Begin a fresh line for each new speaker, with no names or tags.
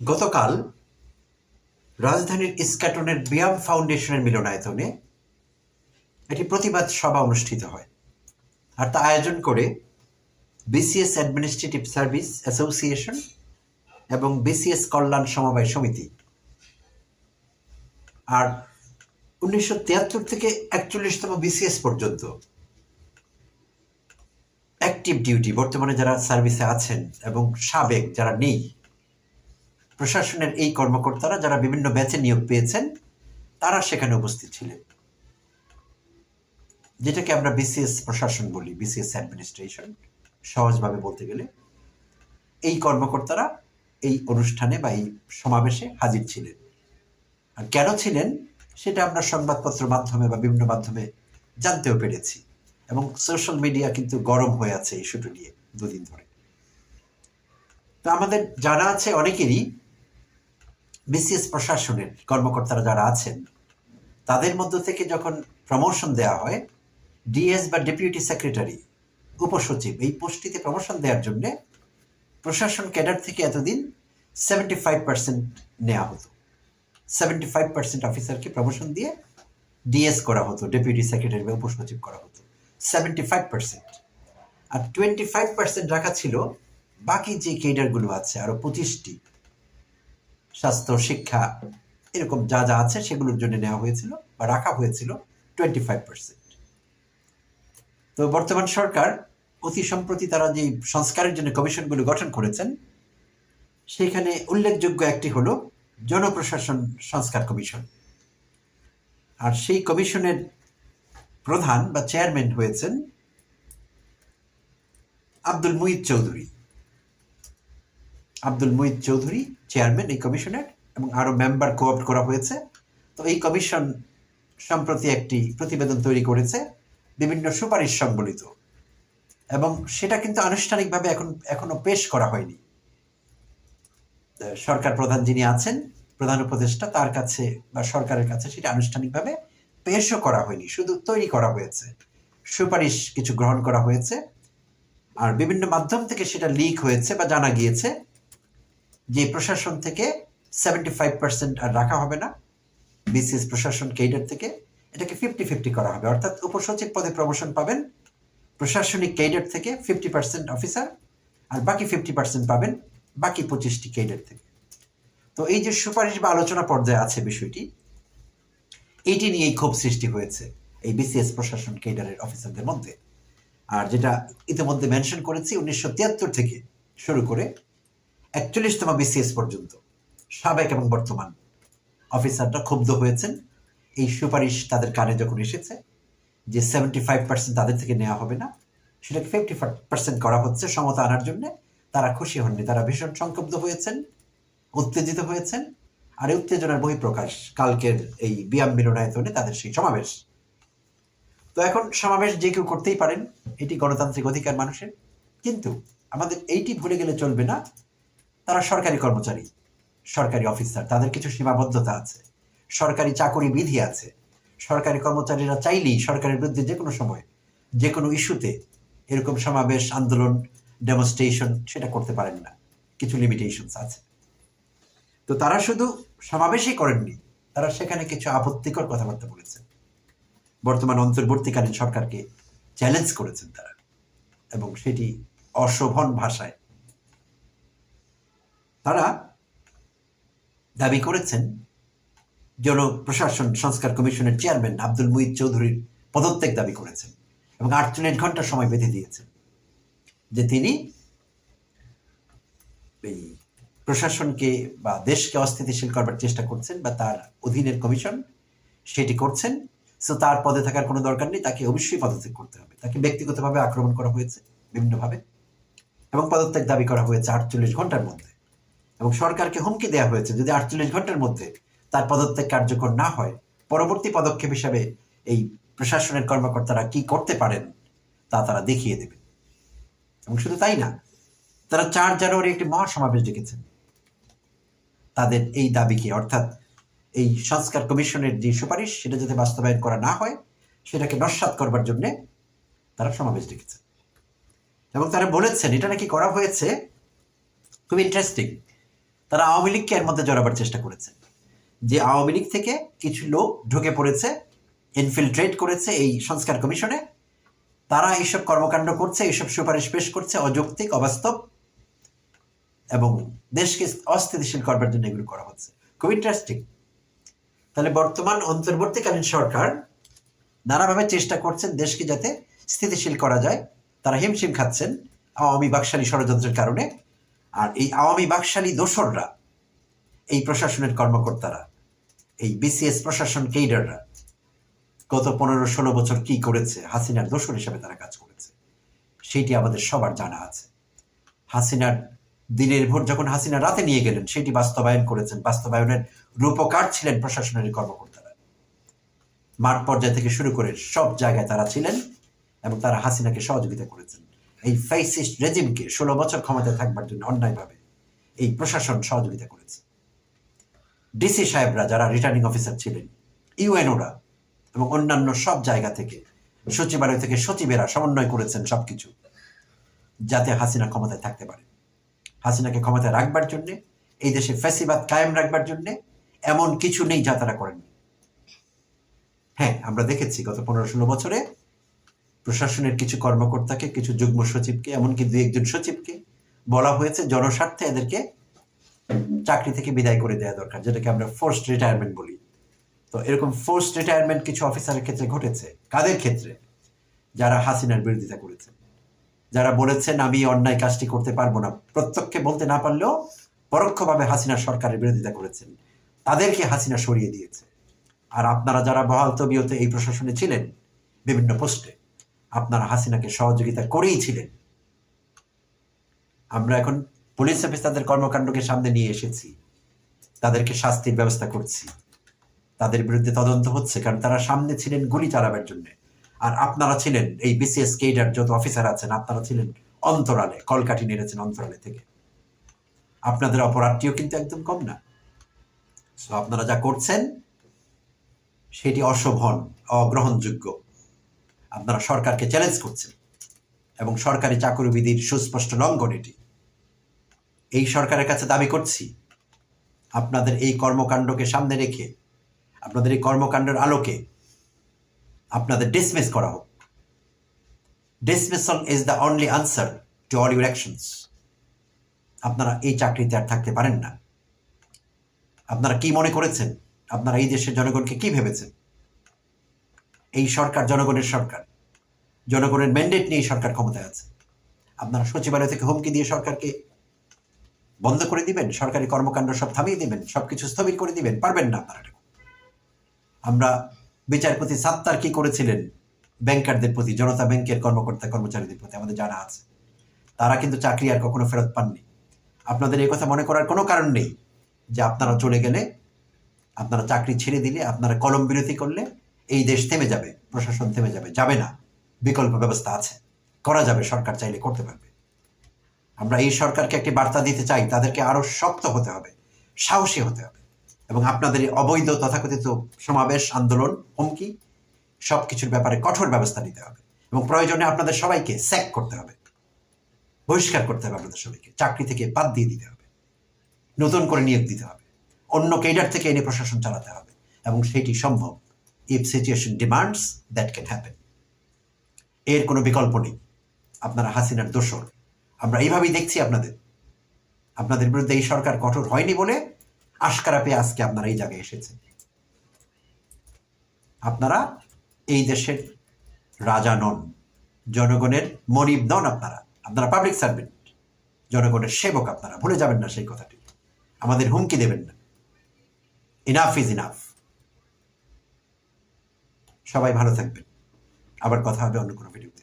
গতকাল রাজধানীর ইস্কাটনের ব্যায়াম ফাউন্ডেশনের মিলনায়তনে একটি প্রতিবাদ সভা অনুষ্ঠিত হয় আর তা আয়োজন করে বিসিএস অ্যাডমিনিস্ট্রেটিভ সার্ভিস অ্যাসোসিয়েশন এবং বিসিএস কল্যাণ সমবায় সমিতি। আর উনিশশো তিয়াত্তর থেকে একচল্লিশতম বিসিএস পর্যন্ত অ্যাক্টিভ ডিউটি বর্তমানে যারা সার্ভিসে আছেন এবং সাবেক যারা নেই প্রশাসনের এই কর্মকর্তারা যারা বিভিন্ন ব্যাচে নিয়োগ পেয়েছেন, তারা সেখানে উপস্থিত ছিলেন। যেটাকে আমরা বিসিএস প্রশাসন বলি, বিসিএস অ্যাডমিনিস্ট্রেশন, সহজভাবে বলতে গেলে। এই কর্মকর্তারা এই অনুষ্ঠানে বা এই সমাবেশে হাজির ছিলেন। আর কেন ছিলেন, সেটা আমরা সংবাদপত্র মাধ্যমে বা বিভিন্ন মাধ্যমে জানতেও পেরেছি। এবং সোশ্যাল মিডিয়া কিন্তু গরম হয়ে আছে এই ইস্যুটা নিয়ে দুদিন ধরে। তো আমাদের জানা আছে অনেকেরই বিসিএস প্রশাসনের কর্মকর্তারা যারা আছেন, তাদের মধ্য থেকে যখন প্রমোশন দেওয়া হয়, ডিএস বা ডেপুটি সেক্রেটারি, উপসচিব, এই পোস্টটিতে প্রমোশন দেওয়ার জন্য প্রশাসন ক্যাডার থেকে এতদিন সেভেন্টি ফাইভ পার্সেন্ট নেওয়া হতো। সেভেন্টি ফাইভ পার্সেন্ট অফিসারকে প্রমোশন দিয়ে ডিএস করা হতো, ডেপুটি সেক্রেটারি বা উপসচিব করা হতো। সেভেন্টি ফাইভ পার্সেন্ট আর টোয়েন্টি ফাইভ পার্সেন্ট রাখা ছিল বাকি যে কেডারগুলো আছে আরও পঁচিশটি স্বাস্থ্য, শিক্ষা, এরকম যা যা আছে সেগুলোর জন্য নেওয়া হয়েছিল বা রাখা হয়েছিল টোয়েন্টি ফাইভ পার্সেন্ট তো বর্তমান সরকার অতি সম্প্রতি তারা যে সংস্কারের জন্য কমিশনগুলো গঠন করেছেন, সেখানে উল্লেখযোগ্য একটি হলো জনপ্রশাসন সংস্কার কমিশন। আর সেই কমিশনের প্রধান বা চেয়ারম্যান হয়েছেন আব্দুল মুহিত চৌধুরী। আব্দুল মুহিত চৌধুরী, চেয়ারম্যান, এই কমিশনের এবং আরও মেম্বার কোঅপ্ট করা হয়েছে। তো এই কমিশন সম্প্রতি একটি প্রতিবেদন তৈরি করেছে, বিভিন্ন সুপারিশ সম্বলিত। এবং সেটা কিন্তু আনুষ্ঠানিকভাবে এখন, এখনও পেশ করা হয়নি। সরকার প্রধান যিনি আছেন, প্রধান উপদেষ্টা, তার কাছে বা সরকারের কাছে সেটা আনুষ্ঠানিকভাবে পেশও করা হয়নি, শুধু তৈরি করা হয়েছে। সুপারিশ কিছু গ্রহণ করা হয়েছে। আর বিভিন্ন মাধ্যম থেকে সেটা লিক হয়েছে বা জানা গিয়েছে। যে প্রশাসন থেকে সেভেন্টি ফাইভ পার্সেন্ট আর রাখা হবে না, বিসিএস প্রশাসন কেডার থেকে, এটাকে ফিফটি ফিফটি করা হবে। অর্থাৎ উপসচিব পদে প্রমোশন পাবেন প্রশাসনিক কেডার থেকে ফিফটি পার্সেন্ট অফিসার আর বাকি ফিফটি পার্সেন্ট পাবেন বাকি পঁচিশটি কেডার থেকে। তো এই যে সুপারিশ বা আলোচনা পর্যায়ে আছে বিষয়টি এইটি নিয়েই ক্ষোভ সৃষ্টি হয়েছে এই বিসিএস প্রশাসন কেডারের অফিসারদের মধ্যে। আর যেটা ইতিমধ্যে মেনশন করেছি, উনিশশো তিয়াত্তর থেকে শুরু করে একচল্লিশতম বিসিএস পর্যন্ত। সাবেক এবং বর্তমান অফিসাররা ক্ষুব্ধ হয়েছেন। এই সুপারিশ তাদের কানে যখন এসেছে যে সেভেন্টি ফাইভ পার্সেন্ট তাদের থেকে নেওয়া হবে না, সেটাকে ফিফটি পার্সেন্ট করা হচ্ছে সমতা আনার জন্য, তারা খুশি হননি। তারা ভীষণ সংক্ষুব্ধ হয়েছেন, উত্তেজিত হয়েছেন, আর এই উত্তেজনার বহিঃপ্রকাশ কালকের এই বিয়াম মিলনায়তনে তাদের সেই সমাবেশ। তো এখন সমাবেশ যে কেউ করতেই পারেন, এটি গণতান্ত্রিক অধিকার মানুষের। কিন্তু আমাদের এইটি ভুলে গেলে চলবে না। তারা সরকারি কর্মচারী, সরকারি অফিসার, তাদের কিছু সীমাবদ্ধতা আছে। সরকারি চাকরি বিধি আছে। সরকারি কর্মচারীরা চাইলেই সরকারের বিরুদ্ধে যে কোনো সময়, যে কোনো ইস্যুতে এরকম সমাবেশ, আন্দোলন ডেমনস্ট্রেশন সেটা করতে পারেন না। কিছু লিমিটেশনস আছে। তো তারা শুধু সমাবেশই করেননি, তারা সেখানে কিছু আপত্তিকর কথাবার্তা বলেছেন। বর্তমান অন্তর্বর্তীকালীন সরকারকে চ্যালেঞ্জ করেছেন তারা। এবং সেটি অশোভন ভাষায় তারা দাবি করেছেন জনপ্রশাসন সংস্কার কমিশনের চেয়ারম্যান আব্দুল মুহিত চৌধুরীর পদত্যাগ দাবি করেছেন এবং আটচল্লিশ ঘণ্টা সময় বেঁধে দিয়েছেন যে তিনি এই প্রশাসনকে বা দেশকে অস্থিতিশীল করবার চেষ্টা করছেন বা তার অধীনের কমিশন সেটি করছেন। সো তার পদে থাকার কোনো দরকার নেই, তাকে অবশ্যই পদত্যাগ করতে হবে। তাকে ব্যক্তিগতভাবে আক্রমণ করা হয়েছে বিভিন্নভাবে এবং পদত্যাগ দাবি করা হয়েছে আটচল্লিশ ঘণ্টার মধ্যে। এবং সরকারকে হুমকি দেওয়া হয়েছে যদি আটচল্লিশ ঘণ্টার মধ্যে তার পদত্যাগ কার্যকর না হয়, পরবর্তী পদক্ষেপ হিসাবে এই প্রশাসনের কর্মকর্তারা কি করতে পারেন তা তারা দেখিয়ে দেবেন এবং শুধু তাই না, তারা চার জানুয়ারি একটি মহাসমাবেশ ডেকেছেন। তাদের এই দাবিকে, অর্থাৎ এই সংস্কার কমিশনের যে সুপারিশ, সেটা যাতে বাস্তবায়ন করা না হয়, সেটাকে নস্বাত করবার জন্য তারা সমাবেশ ডেকেছেন। এবং তারা বলেছেন, এটা নাকি করা হয়েছে, খুব ইন্টারেস্টিং তারা আওয়ামী লীগকে এর মধ্যে জড়াবার চেষ্টা করেছে। যে আওয়ামী লীগ থেকে কিছু লোক ঢুকে পড়েছে ইনফিলট্রেট করেছে এই সংস্কার কমিশনে, তারা এইসব কর্মকাণ্ড করছে এইসব সুপারিশ পেশ করছে, অযৌক্তিক, অবাস্তব এবং দেশকে অস্থিতিশীল করবার জন্য এগুলো করা হচ্ছে। খুব ইন্টারেস্টিং তাহলে বর্তমান অন্তর্বর্তীকালীন সরকার নানাভাবে চেষ্টা করছেন দেশকে যাতে স্থিতিশীল করা যায়। তারা হিমশিম খাচ্ছেন আওয়ামী বাকশালী ষড়যন্ত্রের কারণে। আর এই আওয়ামী বাকশালী দোসররা, এই প্রশাসনের কর্মকর্তারা, এই বিসিএস প্রশাসন কেইডাররা গত পনেরো ষোলো বছর কি করেছে, হাসিনার দোসর হিসেবে তারা কাজ করেছে সেইটি আমাদের সবার জানা আছে। হাসিনার দিনের ভোর যখন হাসিনা রাতে নিয়ে গেলেন, সেটি বাস্তবায়ন করেছেন, বাস্তবায়নের রূপকার ছিলেন প্রশাসনের কর্মকর্তারা। মাঠ পর্যায় থেকে শুরু করে সব জায়গায় তারা ছিলেন এবং তারা হাসিনাকে সহযোগিতা করেছেন। এই ফেসিস্ট রেজিমকে ষোলো বছর ক্ষমতায় থাকবার জন্য অন্যায়ভাবে এই প্রশাসন সহযোগিতা করেছে। ডিসি সাহেবরা যারা রিটার্নিং অফিসার ছিলেন, ইউএনওরা এবং অন্যান্য সব জায়গা থেকে, সচিবালয় থেকে সচিবেরা সমন্বয় করেছেন সবকিছু, যাতে হাসিনা ক্ষমতায় থাকতে পারে। হাসিনাকে ক্ষমতায় রাখবার জন্যে, এই দেশে ফ্যাসিবাদ কায়েম রাখবার জন্যে এমন কিছু নেই যা তারা করেননি। হ্যাঁ আমরা দেখেছি গত পনেরো ষোলো বছরে প্রশাসনের কিছু কর্মকর্তাকে, কিছু যুগ্ম সচিবকে, এমনকি দুই একজন সচিবকে বলা হয়েছে জনস্বার্থে এদেরকে চাকরি থেকে বিদায় করে দেওয়া দরকার, যেটাকে আমরা ফোর্সড রিটায়ারমেন্ট বলি। তো এরকম ফোর্সড রিটায়ারমেন্ট কিছু অফিসারের ক্ষেত্রে ঘটেছে। কাদের ক্ষেত্রে? যারা হাসিনার বিরোধিতা করেছেন যারা বলেছেন, আমি অন্যায় কাজটি করতে পারব না। প্রত্যক্ষে বলতে না পারলেও পরোক্ষভাবে হাসিনা সরকারের বিরোধিতা করেছেন। তাদেরকে হাসিনা সরিয়ে দিয়েছে। আর আপনারা যারা বহাল তবিয়তে এই প্রশাসনে ছিলেন বিভিন্ন পোস্টে আপনারা হাসিনাকে সহযোগিতা করেই ছিলেন আমরা এখন পুলিশ অফিস তাদের কর্মকাণ্ডকে সামনে নিয়ে এসেছি। তাদেরকে শাস্তির ব্যবস্থা করছি। তাদের বিরুদ্ধে তদন্ত হচ্ছে, কারণ তারা সামনে ছিলেন গুলি চালাবার জন্য। আর আপনারা ছিলেন, এই বিসিএস কেডার যত অফিসার আছেন, আপনারা ছিলেন অন্তরালে, কলকাঠি নেড়েছেন অন্তরালে থেকে। আপনাদের অপরাধটিও কিন্তু একদম কম না। আপনারা যা করছেন, সেটি অশোভন, অগ্রহণযোগ্য। আপনারা সরকারকে চ্যালেঞ্জ করছেন এবং সরকারি চাকরিবিধির সুস্পষ্ট লঙ্ঘন এটি। এই সরকারের কাছে দাবি করছি, আপনাদের এই কর্মকাণ্ডকে সামনে রেখে, আপনাদের এই কর্মকাণ্ডের আলোকে আপনাদের ডিসমিস করা হোক। Dismissal is the only answer to all your actions আপনারা এই চাকরিতে আর থাকতে পারেন না। আপনারা কি মনে করেছেন? আপনারা এই দেশের জনগণকে কি ভেবেছেন? এই সরকার জনগণের সরকার। জনগণের ম্যান্ডেট নিয়ে সরকার ক্ষমতায় আছে। আপনারা সচিবালয় থেকে হুমকি দিয়ে সরকারকে বন্ধ করে দিবেন, সরকারি কর্মকাণ্ড সব থামিয়ে দিবেন, সবকিছু স্থবির করে দিবেন, পারবেন না আপনারা আমরা বিচারপতি সাত্তার কি করেছিলেন? ব্যাংকারদের প্রতি, জনতা ব্যাংকের কর্মকর্তা কর্মচারীদের প্রতি, আমাদের জানা আছে। তারা কিন্তু চাকরি আর কখনো ফেরত পাননি। আপনাদের এই কথা মনে করার কোনো কারণ নেই যে আপনারা চলে গেলে, আপনারা চাকরি ছেড়ে দিলে, আপনারা কলম বিরতি করলে এই দেশ থেমে যাবে, প্রশাসন থেমে যাবে যাবে না। বিকল্প ব্যবস্থা আছে। করা যাবে, সরকার চাইলে করতে পারবে। আমরা এই সরকারকে একটি বার্তা দিতে চাই, তাদেরকে আরও শক্ত হতে হবে, সাহসী হতে হবে। এবং আপনাদের এই অবৈধ তথাকথিত সমাবেশ, আন্দোলন, হুমকি সব কিছুর ব্যাপারে কঠোর ব্যবস্থা নিতে হবে। এবং প্রয়োজনে আপনাদের সবাইকে স্যাক করতে হবে। বহিষ্কার করতে হবে আপনাদের সবাইকে। চাকরি থেকে বাদ দিয়ে দিতে হবে। নতুন করে নিয়োগ দিতে হবে। অন্য কেডার থেকে এনে প্রশাসন চালাতে হবে। এবং সেটি সম্ভব if situation demands that can happen এর কোনো বিকল্প নেই। আপনারা হাসিনার দোষর। আমরা এইভাবেই দেখছি আপনাদের। আপনাদের বিরুদ্ধে এই সরকার কঠোর হয়নি বলে আশকারা পেয়ে আজকে আপনারা এই জায়গায় এসেছেন। আপনারা এই দেশের রাজা নন। জনগণের মনিব নন আপনারা। আপনারা পাবলিক সার্ভেন্ট জনগণের সেবক আপনারা। ভুলে যাবেন না সেই কথাটি। আমাদের হুমকি দেবেন না। ইনাফ ইজ ইনাফ সবাই ভালো থাকবেন। আবার কথা হবে অন্য কোনো ভিডিওতে